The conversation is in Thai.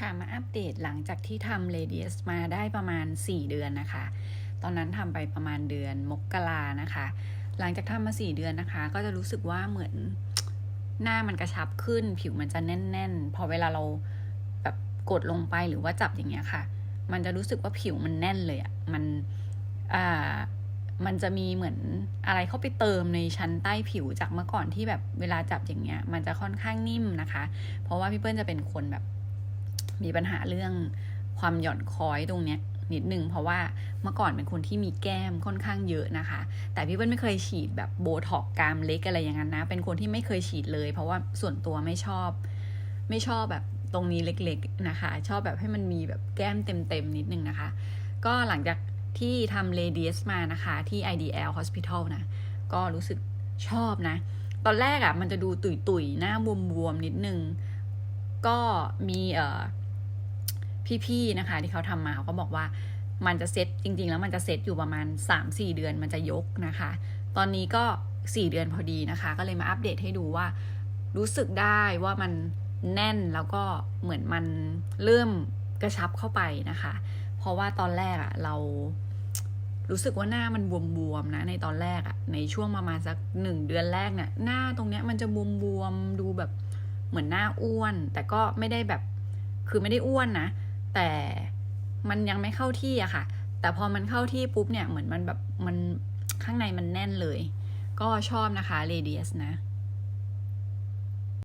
ค่ะมาอัปเดตหลังจากที่ทำ Radius มาได้ประมาณ 4 เดือนนะคะ ตอนนั้นทำไปประมาณเดือนมกรานะคะ หลังจากทำมา 4 เดือนนะคะ ก็จะรู้สึกว่าเหมือนหน้ามันกระชับขึ้น ผิวมันจะแน่น ๆ พอเวลาเราแบบกดลงไปหรือว่าจับอย่างเงี้ยค่ะ มันจะรู้สึกว่าผิวมันแน่นเลยอะ่ะมันอ่ามันจะมีเหมือนอะไรเข้าไปเติมในชั้นใต้ผิวจากเมื่อก่อนที่แบบเวลาจับอย่างเงี้ย มันจะค่อนข้างนิ่มนะคะ เพราะว่าพี่เปิ้ลจะเป็นคนแบบ มีปัญหาเรื่องความหย่อนคอยตรงเนี้ยนิดนึงเพราะว่าเมื่อก่อนเป็นคนที่มีแก้มค่อนข้างเยอะนะคะ แต่พี่เปิ้ลไม่เคยฉีดแบบโบท็อกกามเล็กอะไรอย่างนั้นนะ เป็นคนที่ไม่เคยฉีดเลย เพราะว่าส่วนตัวไม่ชอบ ไม่ชอบแบบตรงนี้เล็กๆนะคะ ชอบแบบให้มันมีแบบแก้มเต็มๆนิดนึงนะคะ ก็หลังจากที่ทำ Radius มานะคะที่ IDL Hospital นะ ก็รู้สึกชอบนะ ตอนแรกอะ่ะมันจะดูตุยๆ หน้าบวมๆ นิดนึง ก็มีเอ่อ พี่ๆนะคะ ที่เขาทำมาเขาก็บอกว่ามันจะเซ็ตจริง ๆ แล้วมันจะเซ็ตอยู่ประมาณ 3-4 เดือนมันจะยกนะคะ ตอนนี้ก็ 4 เดือนพอดีนะคะ ก็เลยมาอัปเดตให้ดูว่า รู้สึกได้ว่ามันแน่นแล้วก็เหมือนมันเริ่มกระชับเข้าไปนะคะ เพราะว่าตอนแรกอะเรารู้สึกว่าหน้ามันบวมๆนะในตอนแรกอะในช่วงประมาณสักหนึ่งเดือนแรกเนี่ยหน้าตรงเนี้ยมันจะบวมๆดูแบบเหมือนหน้าอ้วน แต่ก็ไม่ได้แบบคือไม่ได้อ้วนนะ แต่มันยังไม่เข้าที่อะค่ะ แต่พอมันเข้าที่ปุ๊บเนี่ยเหมือนมันแบบมันข้างในมันแน่นเลย ก็ชอบนะคะ Radius นะ